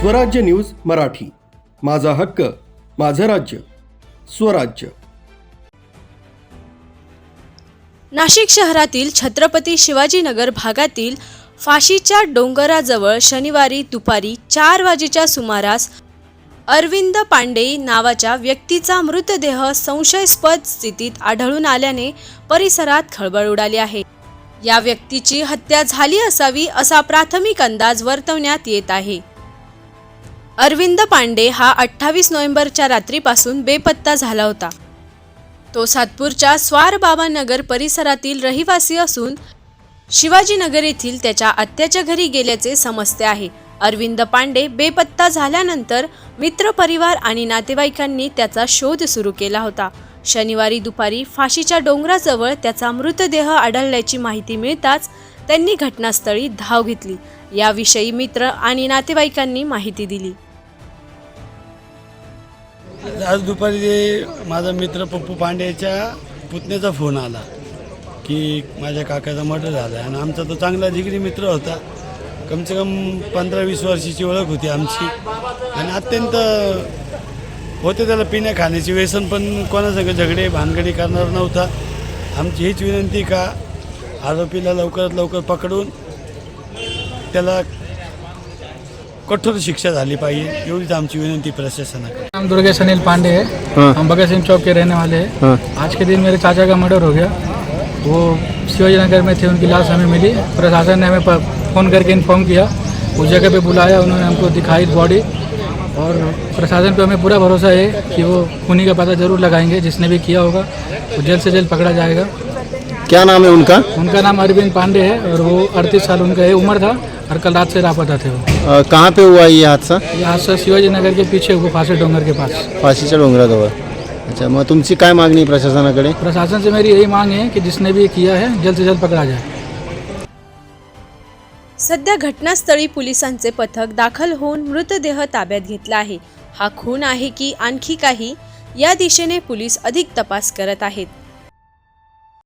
स्वराज्य न्यूज मराठी. माझा हक्क माझं राज्य स्वराज्य. नाशिक शहरातील छत्रपती शिवाजीनगर भागातील फाशीच्या डोंगराजवळ शनिवारी दुपारी चार वाजेच्या सुमारास अरविंद पांडे नावाच्या व्यक्तीचा मृतदेह संशयास्पद स्थितीत आढळून आल्याने परिसरात खळबळ उडाली आहे. या व्यक्तीची हत्या झाली असावी असा प्राथमिक अंदाज वर्तवण्यात येत आहे. अरविंद पांडे हा अठ्ठावीस नोव्हेंबरच्या रात्रीपासून बेपत्ता झाला होता. तो सातपूरच्या स्वारबाबा नगर परिसरातील रहिवासी असून शिवाजीनगर येथील त्याच्या आत्याच्या घरी गेल्याचे समजते आहे. अरविंद पांडे बेपत्ता झाल्यानंतर मित्रपरिवार आणि नातेवाईकांनी त्याचा शोध सुरू केला होता. शनिवारी दुपारी फाशीच्या डोंगराजवळ त्याचा मृतदेह आढळल्याची माहिती मिळताच त्यांनी घटनास्थळी धाव घेतली. याविषयी मित्र आणि नातेवाईकांनी माहिती दिली. आज दुपारी माझा मित्र पप्पू पांडेच्या पुतण्याचा फोन आला की माझ्या काकाचा मर्डर झाला आणि आमचा तो चांगला जिगरी मित्र होता. कमसे कम पंधरा वीस वर्षाची ओळख होती आमची. आणि अत्यंत होते त्याला पिण्या खाण्याची व्यसन पण कोणासंग झगडे भानगडी करणार नव्हता. आमची हीच विनंती का आरोपीला लवकरात लवकर पकडून त्याला कठोर शिक्षा झाली पाहिजे एवढीच आमची विनंती प्रशासनाकडे नाम दुर्गेश अनिल पांडे है. हम भगत सिंह चौक के रहने वाले हैं. आज के दिन मेरे चाचा का मर्डर हो गया. वो शिवाजी नगर में थे उनकी लाश हमें मिली. प्रशासन ने हमें प- फ़ोन करके इन्फॉर्म किया. उस जगह पे बुलाया उन्होंने हमको दिखाई बॉडी और प्रशासन पे हमें पूरा भरोसा है कि वो खूनी का पता ज़रूर लगाएँगे जिसने भी किया होगा. वो जल्द से जल्द पकड़ा जाएगा. क्या नाम है उनका? उनका नाम अरविंद पांडे है और वो अड़तीस साल उनका है उम्र था. और कल रात से लापता थे वो अ, कहाँ पे हुआ ये हादसा? ये हादसा शिवाजी नगर के पीछे हुआ फांसी डोंगर के पास। फाशीच्या डोंगराजवळ अच्छा मग तुमची काय मागणी प्रशासनाकडे? प्रशासन से मेरी यही मांग है कि जिसने भी किया है जल्द से जल्द पकड़ा जाए। सध्या घटनास्थळी पोलिसांचे पथक दाखल होऊन मृतदेह ताब्यात घेतला आहे. हा खून आहे की आणखी काही? या दिशेने पोलीस अधिक तपास करत आहेत.